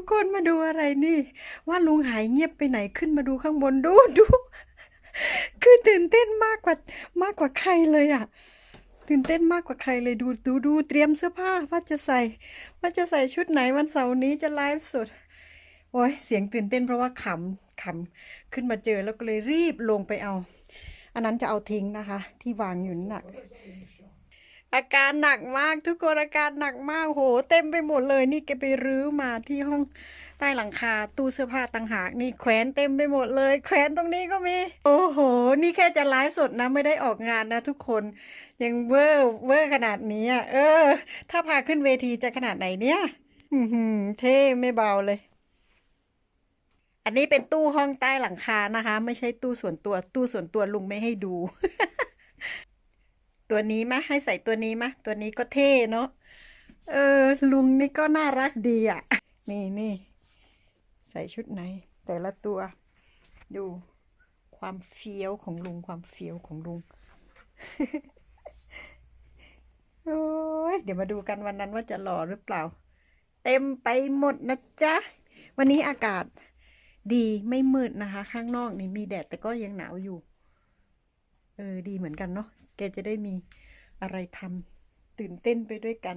ทุกคนมาดูอะไรนี่ ว่าลุงหายเงียบไปไหนขึ้นมาดูข้างบนดูดู คือตื่นเต้นมากกว่ามากกว่าใครเลยอะ ตื่นเต้นมากกว่าใครเลยดูดูดูเตรียมเสื้อผ้าว่าจะใส่ ว่าจะใส่ชุดไหนวันเสาร์นี้จะไลฟ์สดโอ้ยเสียงตื่นเต้นเพราะว่าขำขำขึ้นมาเจอแล้วก็เลยรีบลงไปเอา อันนั้นจะเอาทิ้งนะคะ ที่วางอยู่นั่นน่ะ อาการหนักมากทุกคนอาการหนักมากโห เต็มไปหมดเลย นี่แกไปรื้อมาที่ห้องใต้หลังคาตู้เสื้อผ้าต่างหากนี่แขวนเต็มไปหมดเลย แขวนตรงนี้ก็มี โอ้โห นี่แค่จะไลฟ์สดนะไม่ได้ออกงานนะทุกคนยังเวอร์เวอร์ขนาดนี้อะเออ ถ้าพาขึ้นเวทีจะขนาดไหนเนี่ยอืเท่ไม่เบาเลย อันนี้เป็นตู้ห้องใต้หลังคานะคะ ไม่ใช่ตู้ส่วนตัว ตู้ส่วนตัวลุงไม่ให้ดู ตัวนี้มะให้ใส่ตัวนี้มะตัวนี้ก็เท่เนาะเออ ลุงนี่ก็น่ารักดีอะ นี่นี่ใส่ชุดไหน แต่ละตัว ดูความเฟี้ยวของลุงความเฟี้ยวของลุงโอ้ยเดี๋ยวมาดูกันวันนั้นว่าจะหล่อหรือเปล่า เต็มไปหมดนะจ๊ะ วันนี้อากาศดีไม่มืดนะคะ ข้างนอกนี่มีแดดแต่ก็ยังหนาวอยู่ เออดีเหมือนกันเนาะแกจะได้มีอะไรทำตื่นเต้นไปด้วยกัน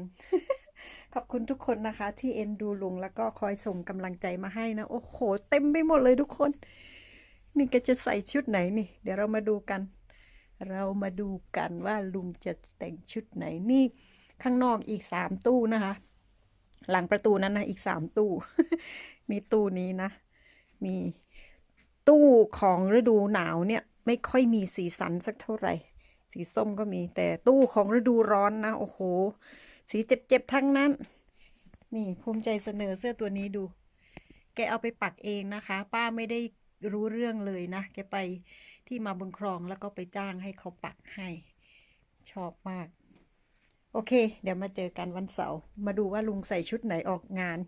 ขอบคุณทุกคนนะคะ ที่เอ็นดูลุงแล้วก็คอยส่งกำลังใจมาให้นะ โอ้โห เต็มไปหมดเลยทุกคน นี่แกจะใส่ชุดไหนนี่ เดี๋ยวเรามาดูกัน เรามาดูกันว่าลุงจะแต่งชุดไหนนี่ ข้างนอกอีกสามตู้นะคะ หลังประตูนั้นนะอีกสามตู้ มีตู้นี้นะ มี ตู้ของฤดูหนาวเนี่ยไม่ค่อยมีสีสันสักเท่าไหร่ สีส้มก็มีแต่ตู้ของฤดูร้อนนะโอ้โห สีเจ็บๆทั้งนั้น นี่ภูมิใจเสนอเสื้อตัวนี้ดู แกเอาไปปักเองนะคะ ป้าไม่ได้รู้เรื่องเลยนะ แกไปที่มาบนคลองแล้วก็ไปจ้างให้เขาปักให้ ชอบมาก โอเค เดี๋ยวมาเจอกันวันเสาร์มาดูว่าลุงใส่ชุดไหนออกงาน